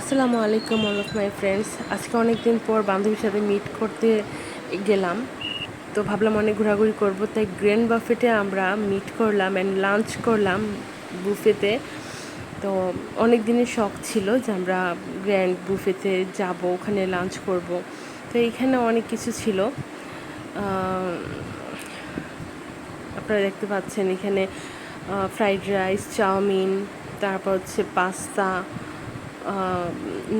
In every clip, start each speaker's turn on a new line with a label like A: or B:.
A: আসসালামু আলাইকুম all of my friends আজকে অনেক দিন পর বান্ধবীর সাথে মিট করতে গেলাম। তো ভাবলাম অনেক ঘোরাঘুরি করব, তাই গ্র্যান্ড বাফেটে আমরা মিট করলাম অ্যান্ড লাঞ্চ করলাম বুফেতে তো অনেক দিনের শখ ছিল যে আমরা গ্র্যান্ড বুফেতে যাব, ওখানে লাঞ্চ করব। তো এইখানে অনেক কিছু ছিল। আপনারা দেখতে পাচ্ছেন এখানে ফ্রাইড রাইস চাউমিন, তারপর হচ্ছে পাস্তা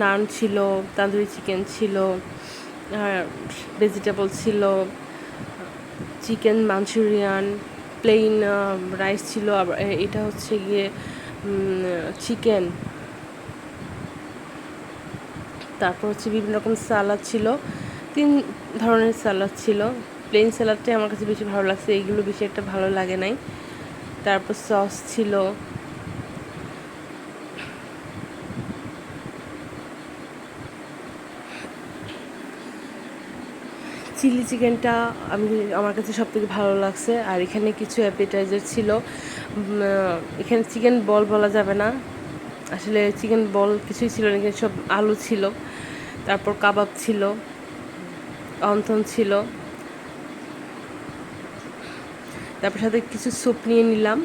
A: নান ছিল, তান্দুরি চিকেন ছিল ভেজিটেবল ছিল চিকেন মাঞ্চুরিয়ান প্লেন রাইস ছিল, আবার এটা হচ্ছে গিয়ে চিকেন তারপর হচ্ছে বিভিন্ন রকম সালাদ ছিল, তিন ধরনের সালাদ ছিল। প্লেন সালাদটাই আমার কাছে বেশি ভালো লাগছে, এইগুলো বেশি একটা ভালো লাগে নাই। তারপর সস ছিল। চিলি চিকেনটা আমি, আমার কাছে সব থেকে ভালো লাগছে। আর এখানে কিছু অ্যাপিটাইজার ছিল। এখানে চিকেন বল বলা যাবে না। আসলে চিকেন বল কিছুই ছিল না, এখানে সব আলু ছিল। তারপর কাবাব ছিল। অন্থন ছিল। তারপর সাথে কিছু স্যুপ নিয়ে নিলাম।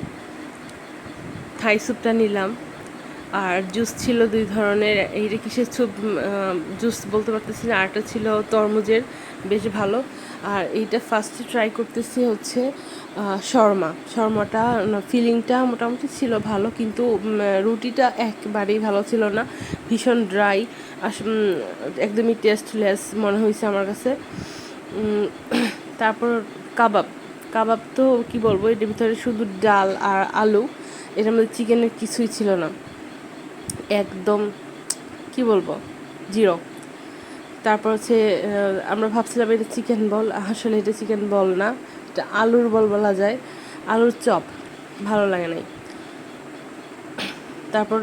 A: থাই স্যুপটা নিলাম। আর জুস ছিল দুই ধরনের। এইটা কিসের স্যুপ জুস বলতে পারতেছি না আরটা ছিল তরমুজের, বেশ ভালো। আর এইটা ফার্স্টে ট্রাই করতেছি হচ্ছে শর্মা। শর্মাটা ফিলিংটা মোটামুটি ছিল ভালো, কিন্তু রুটিটা একবারেই ভালো ছিল না। ভীষণ ড্রাই একদমই টেস্টলেস মনে হয়েছে আমার কাছে। তারপর কাবাব। কাবাব তো কি বলব, এটার ভিতরে শুধু ডাল আর আলু এটার মধ্যে চিকেনের কিছুই ছিল না। একদম, কি বলব, জিরো। তারপর হচ্ছে আমরা ভাবছিলাম এটা চিকেন বল, আসলে এটা চিকেন বল না, এটা আলুর বল বলা যায়। আলুর চপ, ভালো লাগে নাই। তারপর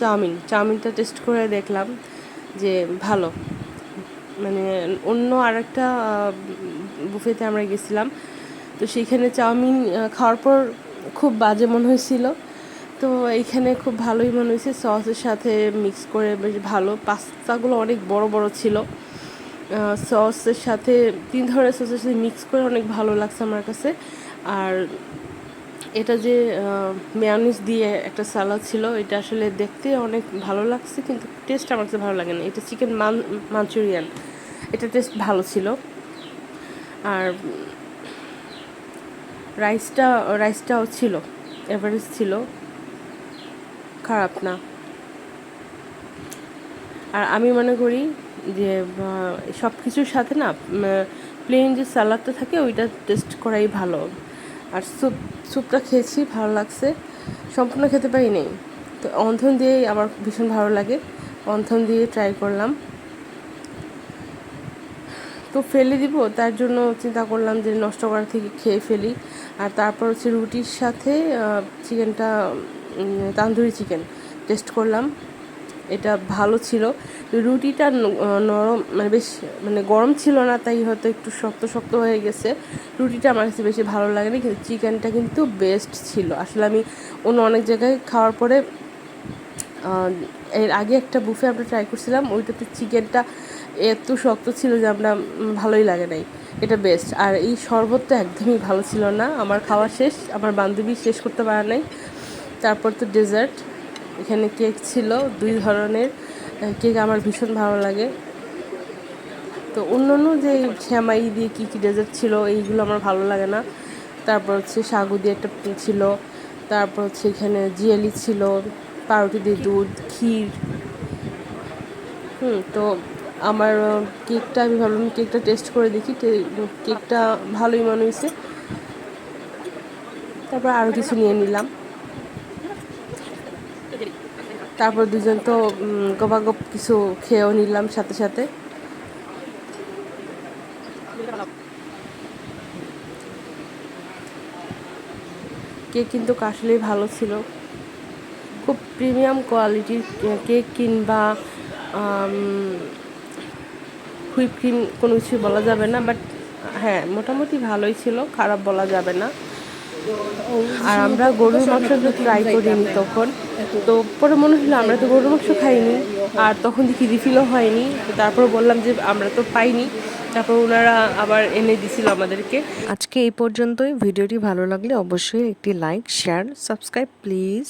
A: চাউমিন, চাউমিনটা টেস্ট করে দেখলাম যে ভালো। মানে অন্য আরেকটা বুফেতে আমরা গেছিলাম, তো সেইখানে চাউমিন খাওয়ার পর খুব বাজে মনে হয়েছিল। তো এইখানে খুব ভালোই মনে হয়েছে, সসের সাথে মিক্স করে বেশ ভালো। পাস্তাগুলো অনেক বড় বড় ছিল। সসের সাথে, তিন ধরনের সসের সাথে মিক্স করে অনেক ভালো লাগছে আমার কাছে। আর এটা যে মেয়ানিস দিয়ে একটা সালাদ ছিল, এটা আসলে দেখতে অনেক ভালো লাগছে, কিন্তু টেস্ট আমার কাছে ভালো লাগে না এটা চিকেন মান মাঞ্চুরিয়ান এটা টেস্ট ভালো ছিল। আর রাইসটা রাইসটাও ছিল এভারেজ ছিল। খারাপ না। আর আমি মনে করি যে সব কিছুর সাথে না প্লেন যে সালাদটা থাকে, ওইটা টেস্ট করাই ভালো। আর স্যুপ স্যুপটা খেয়েছি, ভালো লাগছে। সম্পূর্ণ খেতে পারি নেই তো অন্থন দিয়েই আমার ভীষণ ভালো লাগে। অন্থন দিয়ে ট্রাই করলাম। তো ফেলে দিব, তার জন্য চিন্তা করলাম যে নষ্ট করার থেকে খেয়ে ফেলি। আর তারপর হচ্ছে রুটির সাথে চিকেনটা তান্দুরি চিকেন। টেস্ট করলাম। এটা ভালো ছিল। রুটিটা নরম মানে বেশ মানে গরম ছিল না, তাই হয়তো একটু শক্ত শক্ত হয়ে গেছে। রুটিটা আমার কাছে বেশি ভালো লাগেনি, কিন্তু চিকেনটা কিন্তু বেস্ট ছিল। আসলে আমি অন্য অনেক জায়গায় খাওয়ার পরে এর আগে একটা বুফে আমরা ট্রাই করছিলাম, ওইটাতে চিকেনটা এত শক্ত ছিল যে আমরা ভালোই লাগে নাই। এটা বেস্ট আর এই শরবতটা একদমই ভালো ছিল না। আমার খাওয়া শেষ, আমার বান্ধবী শেষ করতে পারে নাই। তারপর তো ডেজার্ট এখানে কেক ছিল, দুই ধরনের। কেক আমার ভীষণ ভালো লাগে। তো অন্য অন্য যে শ্যামাই দিয়ে কী কী ডেজার্ট ছিল, এইগুলো আমার ভালো লাগে না। তারপর হচ্ছে সাগু দিয়ে একটা ছিল। তারপর হচ্ছে এখানে জিয়ালি ছিল, পাউরুটি দিয়ে দুধ, ক্ষীর। হুম, তো আমার কেকটা আমি ভাবলাম কেকটা টেস্ট করে দেখি। কেকটা ভালোই মনে হয়েছে তারপর আরও কিছু নিয়ে নিলাম। তারপর দুজন তো গপাগপ কিছু খেয়েও নিলাম সাথে সাথে। কেক কিন্তু আসলেই ভালো ছিল। খুব প্রিমিয়াম কোয়ালিটির কেক কিংবা হুইপ ক্রিম কোনো কিছু বলা যাবে না, বাট হ্যাঁ মোটামুটি ভালোই ছিল, খারাপ বলা যাবে না। আর আমরা গরুর মাংস ট্রাই করিনি তখন। তো পরে মনে হলো আমরা তো গরুর মাংস খাইনি। আর তখন দেখি রিফিলও হয়নি। তো তারপর বললাম যে আমরা তো পাইনি। তারপর ওনারা আবার এনে দিছিল আমাদেরকে।
B: আজকে এই পর্যন্তই। ভিডিওটি ভালো লাগলে অবশ্যই একটি লাইক শেয়ার সাবস্ক্রাইব প্লিজ